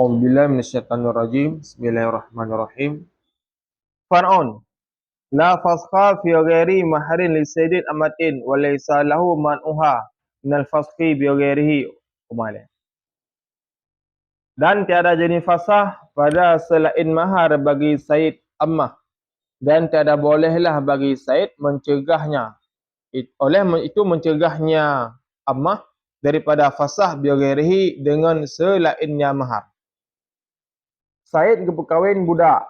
A'udzubillah minasyaitanir rajim. Bismillahirrahmanirrahim. Faraun, la fasqa fi ghairi mahrin li sayyidin amatin wa laysa lahu manuha min al bi ghairihi. Umale. Dan tiada jenis fasah pada selain mahar bagi Said Ammah. Dan tiada bolehlah bagi Said mencegahnya. It, oleh itu mencegahnya Ammah daripada fasah biogerihi dengan selainnya mahar. Said ke kawin budak.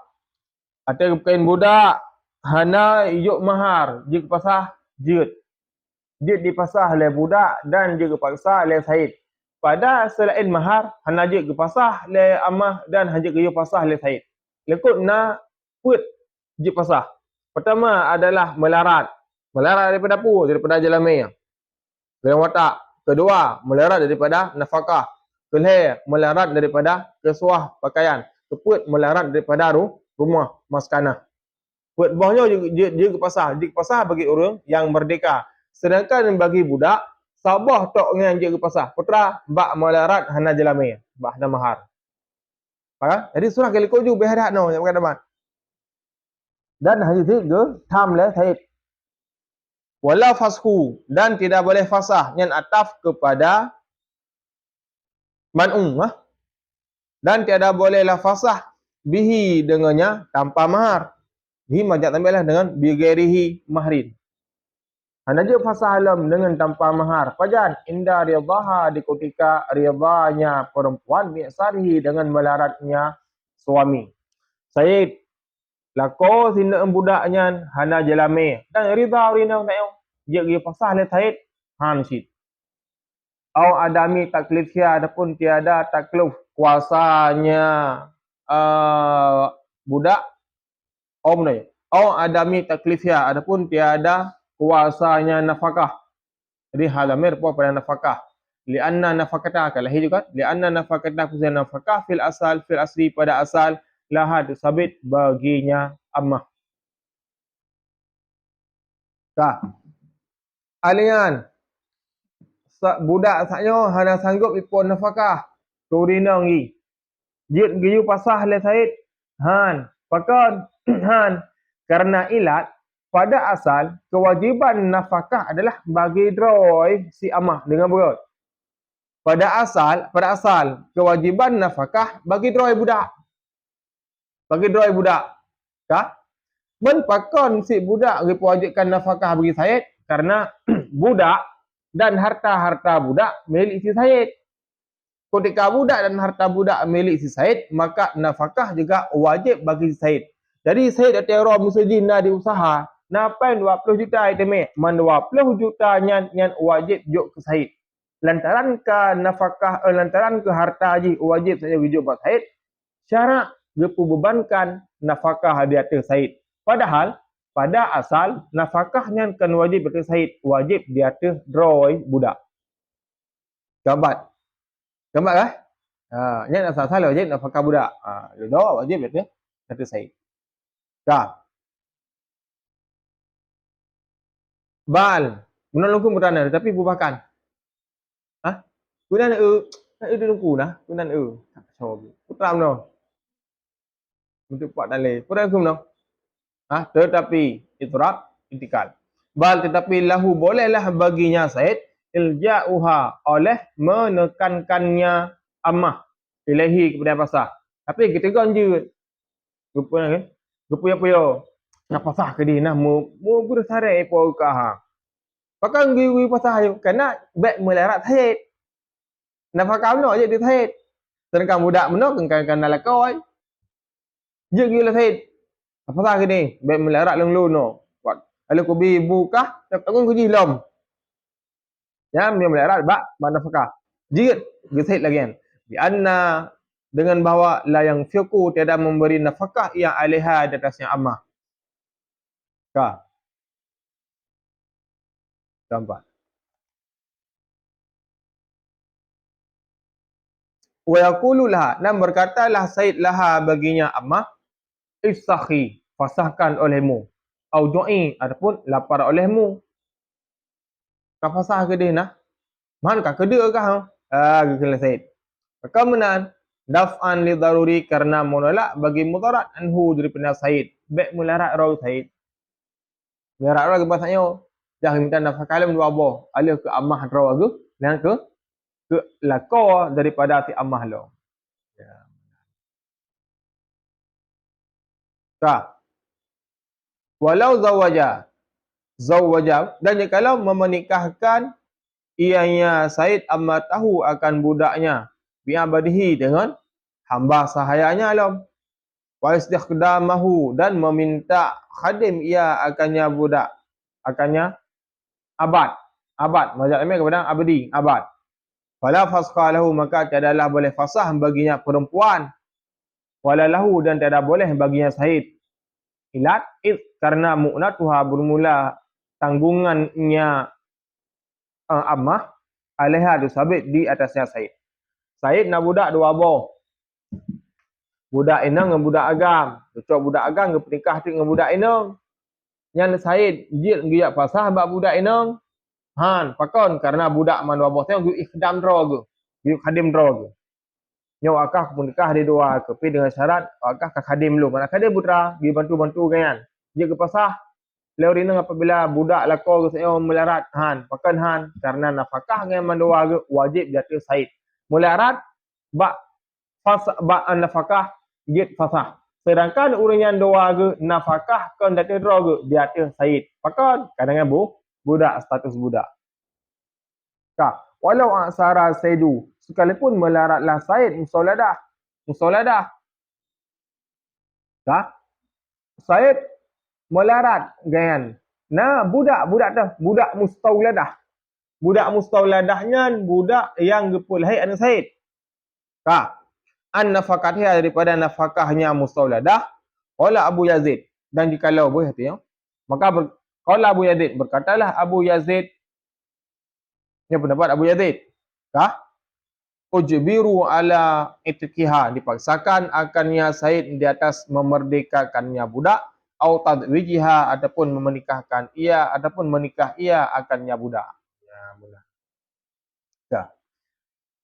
Atau ke kawin budak, hana yuk mahar, jika pasah jid. Jid dipasah oleh budak dan jika pasah oleh Said. Pada selain mahar, hana jid ke pasah oleh Amah dan hanya ke yuk pasah oleh Said. Lekut na put jid pasah. Pertama adalah melarat. Melarat daripada apa? Daripada jalamnya. Dalam watak. Kedua, melarat daripada nafkah. Kelih, melarat daripada kesuah pakaian. Keput, melarat daripada rumah maskanah. Put bawahnya dia, dia ke pasar. Dia ke pasar bagi orang yang merdeka. Sedangkan bagi budak, sabah tok dengan dia ke pasar. Putra, bak melarat hana jelami. Bak hana mahar. Ha? Jadi surah kali koju berhadap no yang berkata Dan hanya itu ke tam le Said wala fashu dan tidak boleh fasah yang ataf kepada man'um ha? Dan tiada bolehlah fasah bihi dengannya tanpa mahar. Bihi majak tambahlah dengan bigerihi mahrin. Hanya je fasah alam dengan tanpa mahar. Pajan inda ridaha di ketika ridanya perempuan mi'sarihi dengan melaratnya suami. Said Lako sina budaknya hana jalame dan rida rina tak yo. Dia gi pasah le taid han sit. Au adami taklif sia adapun tiada taklif kuasanya uh, budak om ni. Au adami taklif sia adapun tiada kuasanya nafkah. Jadi halamir apa pada nafkah. Lianna nafkata kalahi juga. Lianna nafkata kusana nafkah fil asal fil asli pada asal lahad sabit baginya ammah. Tak. Alian. Budak saknya hana sanggup ipun nafkah. Turina ngi. Jid giyu pasah le Said. Han. Pakon. Han. Karena ilat pada asal kewajiban nafkah adalah bagi droi si amah dengan berat. Pada asal, pada asal kewajiban nafkah bagi droi budak bagi droi budak. Kah? Men pakon si budak ripu wajibkan nafkah bagi Said karena budak dan harta-harta budak milik si Said. Ketika budak dan harta budak milik si Said, maka nafkah juga wajib bagi si Said. Jadi Said ada teror musajin di usaha. Napan 20 juta itu me, man 20 juta nyan nyan wajib juk ke Said. Lantaran ke nafkah, eh, lantaran ke harta haji wajib saya wujud buat Said. Syarat bebankan nafkah di atas Said. Padahal pada asal nafkahnya kan wajib atas Said, wajib di atas droi budak. Gambar. Gambar kah? Ha, ni asal asal wajib nafkah budak. Ha, dia wajib atas atas Said. Dah. Bal, menolong ku mutana tapi bubakan. Ha? Kunan e, e dulu ku nah, kunan e. Coba. Putra no untuk buat dalil. Kurang hukum no? Ha? Tetapi itrab intikal. Bal tetapi lahu bolehlah baginya Said ilja'uha oleh menekankannya amah ilahi kepada pasah. Tapi kita ganjut. Rupa kan? Rupa apa yo? Nak pasah ke dia nah mu mu bersare apa ka ha. Pakai gui pasah yo kena baik melarat Said. Nak pakai no je di Said. Sedangkan budak menok kan kan lakoi. Ya gila Said. Apa tak ni? Baik melarat lang luno. Buat. Kalau ku bi buka, tak tahu ku jilam. Ya, dia melarat bak mana fakah. Jigit Said lagi kan. Di anna dengan bahawa la yang fiqu tiada memberi nafkah yang alaiha di atasnya ammah. Ka. Nampak. Wa yaqulu laha dan berkatalah Said laha baginya ammah isakhi fasahkan olehmu au du'i ataupun lapar olehmu kau fasah ke dia nah man ka ke dia kah ah ke kena said kemudian daf'an li daruri karena menolak bagi mudarat anhu daripada Said. Baik melarat roh Said. Melarat roh kepada saya. Dah minta nafkah dalam dua abah. Alih ke amah roh aku. Dan ke ke lakor daripada si amah lo. Ya. Tak. Walau zawaja. Zawaja. Dan kalau memenikahkan ianya Said amat tahu akan budaknya. Bi'abadihi dengan hamba sahayanya alam. Wa istikhdamahu dan meminta khadim ia akannya budak akannya abad. Abad maksudnya kepada abdi abad. Fala fasqa lahu maka tiadalah boleh fasah baginya perempuan. Wala lahu dan tiada boleh baginya sahid ilat id karena mu'natuha bermula tanggungannya uh, ammah alaiha sabit di atasnya sahid sahid nak budak dua boh budak inang dengan budak agam. Cocok budak agam ke pernikah dengan budak inang. Yang Said jil giyak pasah bab budak inang. Han, pakon karena budak man wabah tengok gu ikhdam dro gu. Gu khadim dro gu. Nyaw akah pun nikah dia dua ke pi dengan syarat akah ka khadim lu. Mana khadim putra gi bantu-bantu kan. Dia ke pasah Leo rina apabila budak lako ke saya melarat han pakan han karena nafkah dengan mandua wajib jatuh Said. Melarat bak fas bak nafkah git fasah. Sedangkan orang yang doa ke nafkah kan data draw ke dia ada Said. Pakan kadang bu budak status budak. Ka, walau aksara Saidu sekalipun melaratlah Said musoladah. Musoladah. Ka? Said melarat gayan. Nah, budak-budak tu, budak mustauladah. Budak mustauladahnya budak yang gepul. Hai anak Said. Ka? an nafakatnya daripada nafakahnya mustauladah? Qala Abu Yazid. Dan jikalau boleh hati ya. Maka ber, qala Abu Yazid. Berkatalah Abu Yazid. Ini pendapat Abu Yazid? Kah ujbiru ala itkiha dipaksakan akannya Said di atas memerdekakannya budak atau tadwijiha ataupun menikahkan ia ataupun menikah ia akannya budak ya budak ya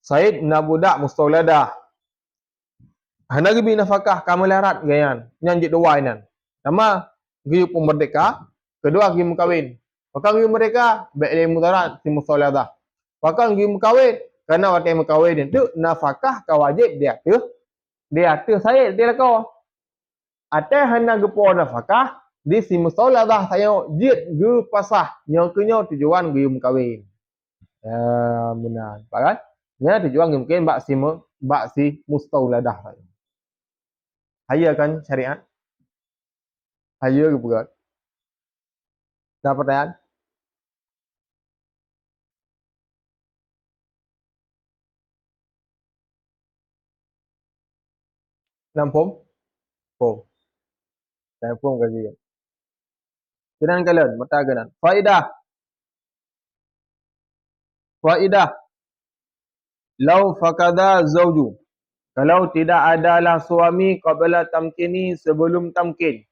Said nak budak mustauladah Hana gibi nafkah kamu larat gayan nyanjit dua inan. Nama giyu pun kedua giyu mukawin. Pakang giyu mereka dia mutarat si musoladah. Pakang giyu mukawin kerana waktu mukawin itu nafkah kau wajib dia tu. Dia tu saya dia kau. Ate hana gepo nafkah di si musoladah saya jit giyu pasah yang kenyo tujuan giyu mukawin. Ya benar. Pak Ya tujuan mungkin bak si bak si mustauladah saya. Haya kan syariat? Haya ke bukan? Ada pertanyaan? Enam pom? Saya pom kaji. Kenan kalian, mata kenan. Faidah. Faidah. Lau fakada zawju. Kalau tidak adalah suami qabla tamkini sebelum tamkin.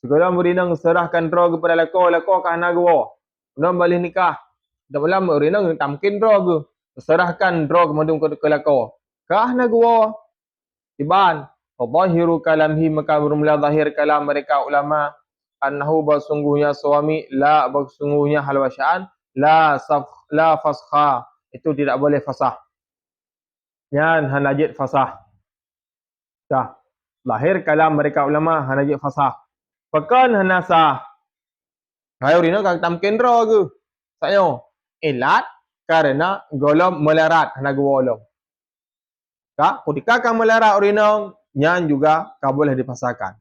Sekarang berinang serahkan roh kepada lako kah nak gua. Kemudian balik nikah. Tak malam berinang tamkin roh ke. Serahkan roh kemudian ke, ke lako. Kah nak gua. Iban. Fadahiru kalamhi maka bermula zahir kalam mereka ulama. Annahu bersungguhnya suami. La bersungguhnya halwasyaan. La, saf, la fasha. Itu tidak boleh fasah. Yan hanajid fasah. Dah. Lahir kalam mereka ulama hanajid fasah. Pekan hanasah. Hai urina kak tamkin ro ke? Saya ilat karena golom melarat hana golom. Ka ketika kamu melarat urina nyan juga kau boleh dipasahkan.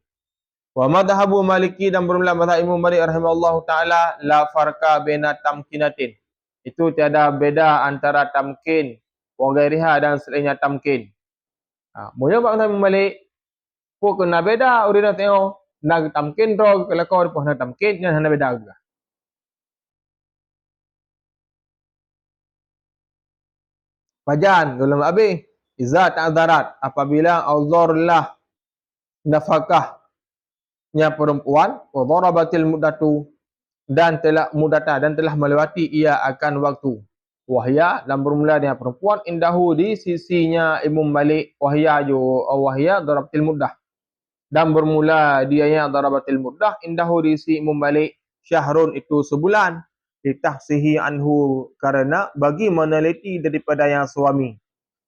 Wa madhabu maliki dan bermula madhab imam malik rahimahullah ta'ala la farka bina tamkinatin. Itu tiada beda antara tamkin wa ghairiha dan selainnya tamkin. Ha, Mula buat kata balik, pun kena beda, nak tengok, nak tamkin ro, kalau kau pun nak tamkin, yang nak beda juga. Fajan, dalam habis, Iza ta'adarat, apabila Allah lah nafkahnya perempuan, wa darabatil mudatu, dan telah mudata, dan telah melewati ia akan waktu. wahya dan bermula dengan perempuan indahu di sisinya Imam Malik wahya ju wahya darabatil muddah. Dan bermula dianya darabatil muddah indahu di sisi Imam Malik syahrun itu sebulan. Litahsihi anhu karena bagi meneliti daripada yang suami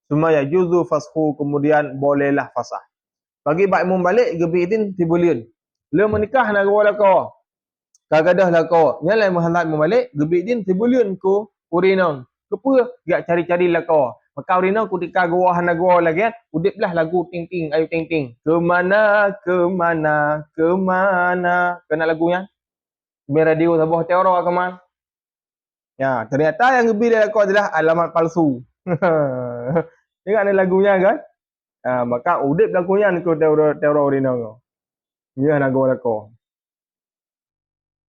Sumaya juzu fashu kemudian bolehlah fasah. Bagi bak Imam Malik gebi idin tibuliun. Le menikah nak gua lako. Kagadah lako. Nyala Muhammad Imam Malik gebi idin tibuliun ku urinong. Kepa gak cari-cari lako. Maka urinong ku tika gua hana gua lagi kan. Udiplah lagu ting ting ayu ting ting. Ke mana ke mana ke mana. Kena lagunya? Biar radio sabuh ke mana? Ya, ternyata yang gebi dia lako adalah alamat palsu. Ingat ni lagunya kan? Ha, maka udip lagunya ni ko teori teori ni. Ya nak go.